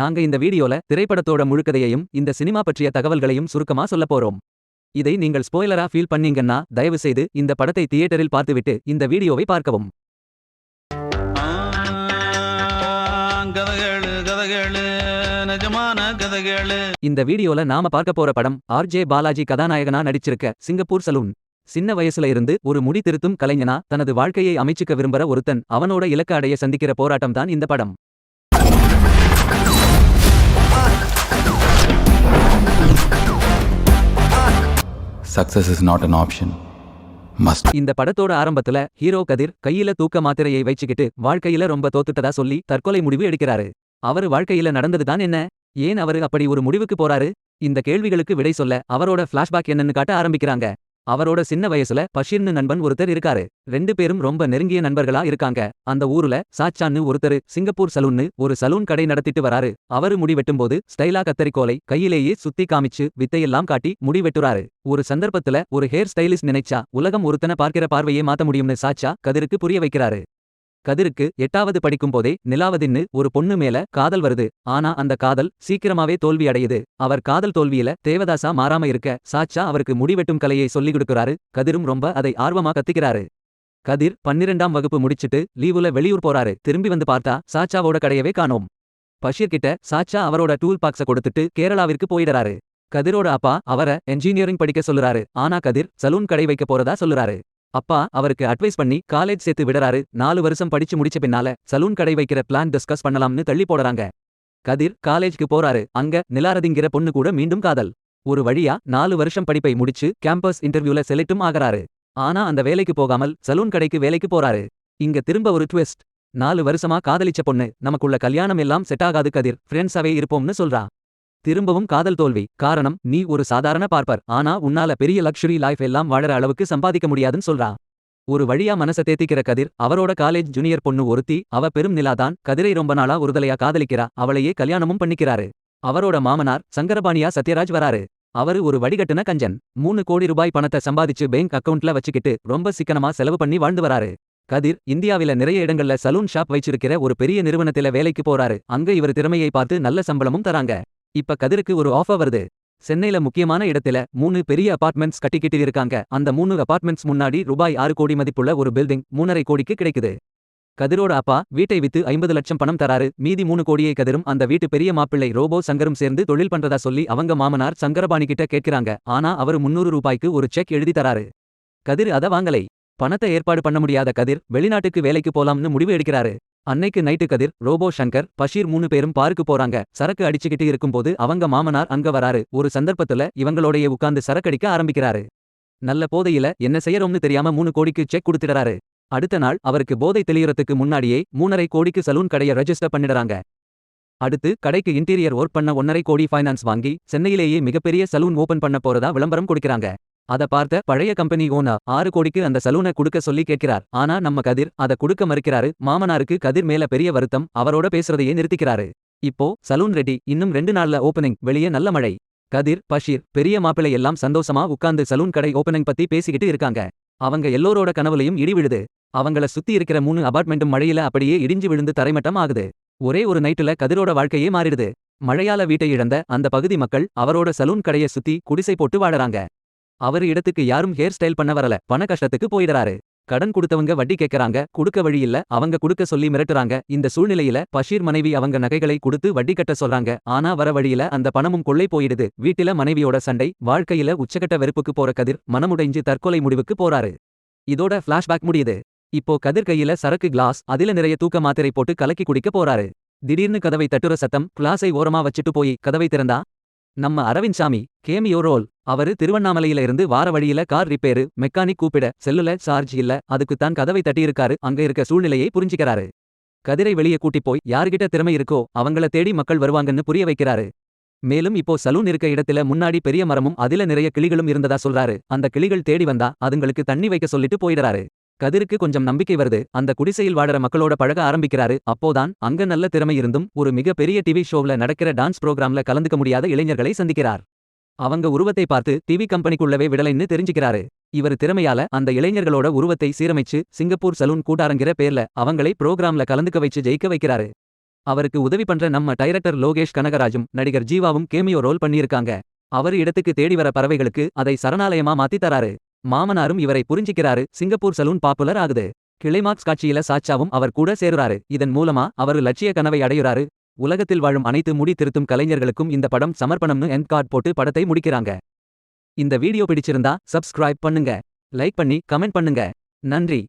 நாங்க இந்த வீடியோல திரைப்படத்தோட முழுக்கதையையும் இந்த சினிமா பற்றிய தகவல்களையும் சுருக்கமா சொல்லப் போறோம். இதை நீங்கள் ஸ்பாய்லரா ஃபீல் பண்ணீங்கன்னா தயவு செய்து இந்த படத்தை தியேட்டரில் பார்த்துவிட்டு இந்த வீடியோவை பார்க்கவும். இந்த வீடியோல நாம பார்க்க போற படம் ஆர்ஜே பாலாஜி கதாநாயகனா நடிச்சிருக்க சிங்கப்பூர் சலூன். சின்ன வயசுல இருந்து ஒரு முடி திருத்தும் கலைஞனா தனது வாழ்க்கையை அமைச்சுக்க விரும்புற ஒருத்தன் அவனோட இலக்க அடைய சந்திக்கிற போராட்டம் தான் இந்த படம். Success is not an option must இந்த படத்தோட ஆரம்பத்துல ஹீரோ கதிர் கையில தூக்க மாத்திரையை வச்சுக்கிட்டு வாழ்க்கையில ரொம்ப தோத்துட்டதா சொல்லி தற்கொலை முடிவு எடுக்கிறாரு. அவரு வாழ்க்கையில நடந்ததுதான் என்ன? ஏன் அவரு அப்படி ஒரு முடிவுக்கு போறாரு? இந்த கேள்விகளுக்கு விடை சொல்ல அவரோட ஃபிளாஷ்பேக் என்னன்னு காட்ட ஆரம்பிக்கிறாங்க. அவரோட சின்ன வயசுல பஷீர்னு நண்பன் ஒருத்தர் இருக்காரு. ரெண்டு பேரும் ரொம்ப நெருங்கிய நண்பர்களா இருக்காங்க. அந்த ஊர்ல சாச்சான்னு ஒருத்தரு சிங்கப்பூர் சலூன்னு ஒரு சலூன் கடை நடத்திட்டு வராரு. அவரு முடி வெட்டும்போது ஸ்டைலா கத்தரிக்கோலை கையிலேயே சுத்தி காமிச்சு வித்தையெல்லாம் காட்டி முடி வெட்டுறாரு. ஒரு சந்தர்ப்பத்துல ஒரு ஹேர் ஸ்டைலிஸ்ட் நினைச்சா உலகம் ஒருத்தனை பார்க்கிற பார்வையே மாத்த முடியும்னு சாச்சா கதிருக்கு புரிய வைக்கிறாரு. கதிருக்கு எட்டாவது படிக்கும்போதே நிலாவதின்னு ஒரு பொண்ணு மேல காதல் வருது. ஆனா அந்த காதல் சீக்கிரமாவே தோல்வி அடையுது. அவர் காதல் தோல்வியில தேவதாசா மாறாம இருக்க சாச்சா அவருக்கு முடிவெட்டும் கலையை சொல்லிக் கொடுக்கறாரு. கதிரும் ரொம்ப அதை ஆர்வமா கத்துக்கிறாரு. கதிர் பன்னிரெண்டாம் வகுப்பு முடிச்சிட்டு லீவுல வெளியூர் போறாரு. திரும்பி வந்து பார்த்தா சாச்சாவோட கடையவே காணோம். பஷீர் கிட்ட சாச்சா அவரோட டூல் பாக்ஸ கொடுத்துட்டு கேரளாவிற்கு போயிடறாரு. கதிரோட அப்பா அவரை என்ஜினியரிங் படிக்க சொல்லுறாரு. ஆனா கதிர் சலூன் கடை வைக்க போறதா சொல்லுறாரு. அப்பா அவருக்கு அட்வைஸ் பண்ணி காலேஜ் சேர்த்து விடறாரு. நாலு வருஷம் படிச்சு முடிச்ச பின்னால சலூன் கடை வைக்கிற பிளான் டிஸ்கஸ் பண்ணலாம்னு தள்ளி போடுறாங்க. கதிர் காலேஜ்க்கு போறாரு. அங்க நிலாரதிங்கிற பொண்ணு கூட மீண்டும் காதல். ஒரு வழியா நாலு வருஷம் படிப்பை முடிச்சு கேம்பஸ் இன்டர்வியூல செலக்டும் ஆகறாரு. ஆனா அந்த வேலைக்கு போகாமல் சலூன் கடைக்கு வேலைக்கு போறாரு. இங்க திரும்ப ஒரு ட்விஸ்ட் நாலு வருஷமா காதலிச்ச பொண்ணு நமக்குள்ள கல்யாணம் எல்லாம் செட் ஆகாது கதிர். ஃப்ரெண்ட்ஸாவே இருப்போம்னு சொல்றா. திரும்பவும் காதல் தோல்வி. காரணம் நீ ஒரு சாதாரண பார்ப்பர். ஆனா உன்னால பெரிய லக்ஷுரி லைஃப் எல்லாம் வாழற அளவுக்கு சம்பாதிக்க முடியாதுன்னு சொல்றா. ஒரு வழியா மனச தேத்திக்கிற கதிர் அவரோட காலேஜ் ஜூனியர் பொண்ணு ஒருத்தி அவ பெரும் நிலாதான் கதிரை ரொம்ப நாளா ஒருதலையா காதலிக்கிறா. அவளையே கல்யாணமும் பண்ணிக்கிறாரு. அவரோட மாமனார் சங்கரபாணியா சத்யராஜ் வராரு. அவரு ஒரு வடிகட்டுன கஞ்சன். மூணு கோடி ரூபாய் பணத்தை சம்பாதிச்சு பேங்க் அக்கவுண்ட்ல வச்சுக்கிட்டு ரொம்ப சிக்கனமா செலவு பண்ணி வாழ்ந்து வராரு. கதிர் இந்தியாவில நிறைய இடங்கள்ல சலூன் ஷாப் வச்சிருக்கிற ஒரு பெரிய நிறுவனத்தில வேலைக்கு போறாரு. அங்க இவர் திறமையை பார்த்து நல்ல சம்பளமும் தராங்க. இப்ப கதிருக்கு ஒரு ஆஃபர் வருது. சென்னையில முக்கியமான இடத்துல மூணு பெரிய அபார்ட்மெண்ட்ஸ் கட்டிக்கிட்டு இருக்காங்க அந்த மூணு அபார்ட்மெண்ட்ஸ் முன்னாடி ரூபாய் ஆறு கோடி மதிப்புள்ள ஒரு பில்டிங் மூணரை கோடிக்கு கிடைக்குது. கதிரோட அப்பா வீட்டை வித்து ஐம்பது லட்சம் பணம் தராரு. மீதி மூணு கோடியை கதிரும் அந்த வீட்டு பெரிய மாப்பிள்ளை ரோபோ சங்கரும் சேர்ந்து தொழில் பண்றதா சொல்லி அவங்க மாமனார் சங்கரபாணி கிட்ட கேட்கிறாங்க. ஆனா அவரு முன்னூறு ரூபாய்க்கு ஒரு செக் எழுதி தராரு. கதிர் அத வாங்கலை. பணத்தை ஏற்பாடு பண்ண முடியாத கதிர் வெளிநாட்டுக்கு வேலைக்கு போலாம்னு முடிவு எடுக்கிறாரு. அன்னைக்கு நைட்டு கதிர் ரோபோ சங்கர் பஷீர் மூணு பேரும் பாருக்கு போறாங்க. சரக்கு அடிச்சுக்கிட்டு இருக்கும்போது அவங்க மாமனார் அங்க வராரு. ஒரு சந்தர்ப்பத்துல இவங்களோடைய உட்கார்ந்து சரக்கடிக்க ஆரம்பிக்கிறாரு. நல்ல போதையில என்ன செய்யறோம்னு தெரியாம மூணு கோடிக்கு செக் கொடுத்துடுறாரு. அடுத்த நாள் அவருக்கு போதை தெளியறதுக்கு முன்னாடியே மூணரை கோடிக்கு சலூன் கடைய ரெஜிஸ்டர் பண்ணிடுறாங்க. அடுத்து கடைக்கு இன்டீரியர் ஒர்க் பண்ண ஒன்னரை கோடி ஃபைனான்ஸ் வாங்கி சென்னையிலேயே மிகப்பெரிய சலூன் ஓபன் பண்ண போறதா விளம்பரம் கொடுக்கறாங்க. அத பார்த்த பழைய கம்பெனி ஓனர் ஆறு கோடிக்கு அந்த சலூனை குடுக்க சொல்லி கேட்கிறார். ஆனா நம்ம கதிர் அத குடுக்க மறுக்கிறாரு. மாமனாருக்கு கதிர் மேல பெரிய வருத்தம். அவரோட பேசுறதையே நிறுத்திக்கிறாரு. இப்போ சலூன் ரெடி இன்னும் ரெண்டு நாள்ல ஓபனிங் வெளியே நல்ல மழை. கதிர் பஷீர் பெரிய மாப்பிள்ளை எல்லாம் சந்தோஷமா உட்கார்ந்து சலூன் கடை ஓபனிங் பத்தி பேசிக்கிட்டு இருக்காங்க. அவங்க எல்லோரோட கனவுலையும் இடி விழுது. அவங்கள சுத்தி இருக்கிற மூணு அபார்ட்மெண்ட்டும் மழையில அப்படியே இடிஞ்சு விழுந்து தரைமட்டம் ஆகுது. ஒரே ஒரு நைட்டுல கதிரோட வாழ்க்கையே மாறிடுது. மழையால வீட்டை இழந்த அந்த பகுதி மக்கள் அவரோட சலூன் கடைய சுத்தி குடிசை போட்டு வாழறாங்க. அவர் இடத்துக்கு யாரும் ஹேர் ஸ்டைல் பண்ண வரல. பண கஷ்டத்துக்கு போயிடறாரு. கடன் கொடுத்தவங்க வட்டி கேட்கறாங்க குடுக்க வழி இல்ல. அவங்க குடுக்க சொல்லி மிரட்டுறாங்க. இந்த சூழ்நிலையில பஷீர் மனைவி அவங்க நகைகளை கொடுத்து வட்டி கட்ட சொல்றாங்க. ஆனா வர வழியில அந்த பணமும் கொள்ளை போயிடுது. வீட்டில மனைவியோட சண்டை வாழ்க்கையில உச்சகட்ட வெறுப்புக்கு போற கதிர் மனமுடைஞ்சு தற்கொலை முடிவுக்கு போறாரு. இதோட ஃபிளாஷ்பேக் முடியுது. இப்போ கதிர் கையில சரக்கு கிளாஸ் அதில நிறைய தூக்க மாத்திரை போட்டு கலக்கி குடிக்க போறாரு. திடீர்னு கதவை தட்டுற சத்தம் கிளாஸை ஓரமா வச்சுட்டு போய் கதவை திறந்தா நம்ம அரவிந்த் சாமி கேமியோ ரோல். அவரு திருவண்ணாமலையில இருந்து வார வழியில கார் ரிப்பேரு மெக்கானிக் கூப்பிட செல்லுல சார்ஜ் இல்ல அதுக்கு தான் கதவை தட்டியிருக்காரு அங்க இருக்க சூழ்நிலையை புரிஞ்சுக்கிறாரு. கதிரை வெளியே கூட்டி போய் யார்கிட்ட திறமை இருக்கோ அவங்கள தேடி மக்கள் வருவாங்கன்னு புரிய வைக்கிறாரு. மேலும் இப்போ சலூன் இருக்க இடத்துல முன்னாடி பெரிய மரமும் அதில நிறைய கிளிகளும் இருந்ததா சொல்றாரு. அந்த கிளிகள் தேடி வந்தா அதுங்களுக்கு தண்ணி வைக்க சொல்லிட்டு போயிடுறாரு. கதிருக்கு கொஞ்சம் நம்பிக்கை வருது. அந்த குடிசையில் வாழற மக்களோட பழக ஆரம்பிக்கிறாரு. அப்போதான் அங்க நல்ல திறமை இருந்தும் ஒரு மிக பெரிய டிவி ஷோவ்ல நடக்கிற டான்ஸ் ப்ரோக்ராம்ல கலந்துக்க முடியாத இளைஞர்களை சந்திக்கிறார். அவங்க உருவத்தை பார்த்து டிவி கம்பெனிக்குள்ளவே விடலைன்னு தெரிஞ்சுக்கிறாரு. இவர் திறமையால அந்த இளைஞர்களோட உருவத்தை சீரமைச்சு சிங்கப்பூர் சலூன் கூட்டாரங்கிற பேர்ல அவங்களை ப்ரோக்ராம்ல கலந்துக்க வச்சு ஜெயிக்க வைக்கிறாரு. அவருக்கு உதவி பண்ற நம்ம டைரக்டர் லோகேஷ் கனகராஜும் நடிகர் ஜீவாவும் கேமியோ ரோல் பண்ணியிருக்காங்க. அவர் இடத்துக்கு தேடி வர பறவைகளுக்கு அதை சரணாலயமா மாத்தி தராரு. மாமனாரும் இவரை புரிஞ்சிக்கிறாரு. சிங்கப்பூர் சலூன் பாப்புலர் ஆகுது. கிளைமாக்ஸ் காட்சியில சாச்சாவும் அவர் கூட சேருறாரு. இதன் மூலமா அவர் லட்சிய கனவை அடையுறாரு. உலகத்தில் வாழும் அனைத்து முடி திருத்தும் கலைஞர்களுக்கும் இந்த படம் சமர்ப்பணம்னு என் கார்ட் போட்டு படத்தை முடிக்கிறாங்க. இந்த வீடியோ பிடிச்சிருந்தா சப்ஸ்கிரைப் பண்ணுங்க. லைக் பண்ணி கமெண்ட் பண்ணுங்க. நன்றி.